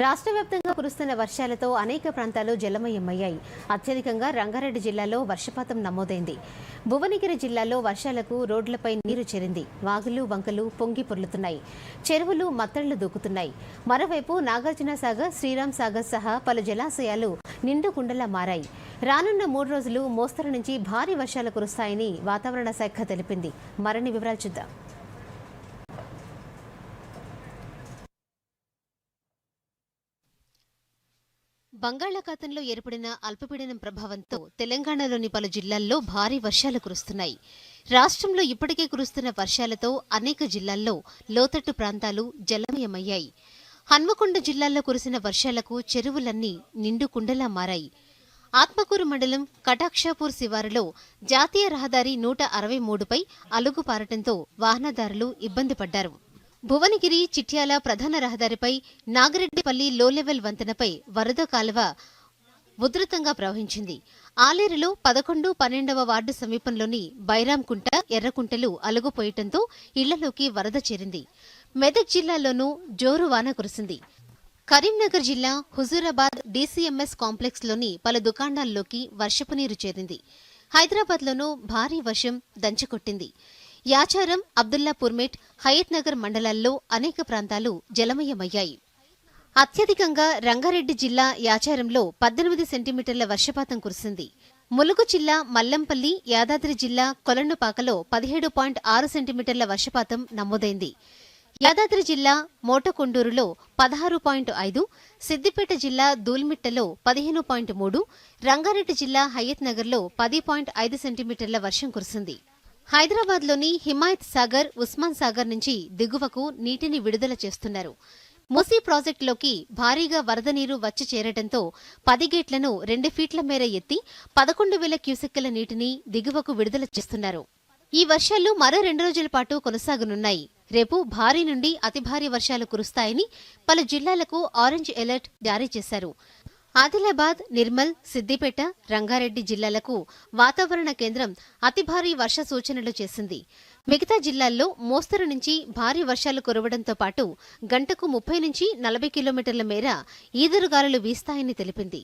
రాష్ట్ర వ్యాప్తంగా కురుస్తున్న వర్షాలతో అనేక ప్రాంతాలు జలమయమయ్యాయి. అత్యధికంగా రంగారెడ్డి జిల్లాలో వర్షపాతం నమోదైంది. భువనగిరి జిల్లాలో వర్షాలకు రోడ్లపై నీరు చేరింది. వాగులు వంకలు పొంగి పొర్లుతున్నాయి. చెరువులు మత్తళ్ళు దూకుతున్నాయి. మరోవైపు నాగార్జున సాగర్ శ్రీరామ్ సాగర్ సహా పలు జలాశయాలు నిండు కుండలా మారాయి. రానున్న మూడు రోజులు మోస్తరు నుంచి భారీ వర్షాలు కురుస్తాయని వాతావరణ శాఖ తెలిపింది. మరిన్ని వివరాలు చూద్దాం. బంగాళాఖాతంలో ఏర్పడిన అల్పపీడనం ప్రభావంతో తెలంగాణలోని పలు జిల్లాల్లో భారీ వర్షాలు కురుస్తున్నాయి. రాష్ట్రంలో ఇప్పటికే కురుస్తున్న వర్షాలతో అనేక జిల్లాల్లో లోతట్టు ప్రాంతాలు జలమయమయ్యాయి. హన్మకొండ జిల్లాలో కురిసిన వర్షాలకు చెరువులన్నీ నిండు కుండలా మారాయి. ఆత్మకూరు మండలం కటాక్షాపూర్ శివారులో జాతీయ రహదారి నూట అరవై మూడుపై అలుగు పారటంతో వాహనదారులు ఇబ్బంది పడ్డారు. భువనగిరి చిట్యాల ప్రధాన రహదారిపై నాగిరెడ్డిపల్లి లో లెవెల్ వంతెనపై వరద కాలువ ఉధృతంగా ప్రవహించింది. ఆలేరులో పదకొండు పన్నెండవ వార్డు సమీపంలోని బైరాంకుంట ఎర్రకుంటలు అలుగుపోయటంతో ఇళ్ళలోకి వరద చేరింది. మెదక్ జిల్లాలోనూ జోరు వాన కురిసింది. కరీంనగర్ జిల్లా హుజూరాబాద్ డీసీఎంఎస్ కాంప్లెక్స్లోని పలు దుకాణాల్లోకి వర్షపు నీరు చేరింది. హైదరాబాద్లోనూ భారీ వర్షం దంచుకొట్టింది యాచారం అబ్దుల్లాపూర్మేట్ హయత్ నగర్ మండలాల్లో అనేక ప్రాంతాలు జలమయమయ్యాయి. అత్యధికంగా రంగారెడ్డి జిల్లా యాచారంలో పద్దెనిమిది సెంటీమీటర్ల వర్షపాతం కురిసింది. ములుగు జిల్లా మల్లంపల్లి యాదాద్రి జిల్లా కొలన్నుపాకలో పదిహేడు పాయింట్ ఆరు సెంటీమీటర్ల వర్షపాతం నమోదైంది. యాదాద్రి జిల్లా మోటకొండూరులో పదహారు పాయింట్ ఐదు సిద్దిపేట జిల్లా దూల్మిట్టలో పదిహేను పాయింట్ మూడు రంగారెడ్డి జిల్లా హయత్ నగర్లో పది పాయింట్ ఐదు సెంటీమీటర్ల వర్షం కురిసింది. హైదరాబాద్లోని హిమాయత్ సాగర్ ఉస్మాన్ సాగర్ నుంచి దిగువకు నీటిని విడుదల చేస్తున్నారు. మూసీ ప్రాజెక్టులోకి భారీగా వరద నీరు వచ్చి చేరడంతో పది గేట్లను రెండు ఫీట్ల మేర ఎత్తి పదకొండు వేల క్యూసెక్కుల నీటిని దిగువకు విడుదల చేస్తున్నారు. ఈ వర్షాలు మరో రెండు రోజుల పాటు కొనసాగనున్నాయి. రేపు భారీ నుండి అతి భారీ వర్షాలు కురుస్తాయని పలు జిల్లాలకు ఆరెంజ్ అలర్ట్ జారీ చేశారు. ఆదిలాబాద్ నిర్మల్ సిద్దిపేట రంగారెడ్డి జిల్లాలకు వాతావరణ కేంద్రం అతి భారీ వర్ష సూచనలు చేసింది. మిగతా జిల్లాల్లో మోస్తరు నుంచి భారీ వర్షాలు కురవడంతో పాటు గంటకు ముప్పై నుంచి నలభై కిలోమీటర్ల మేర ఈదురుగాలులు వీస్తాయని తెలిపింది.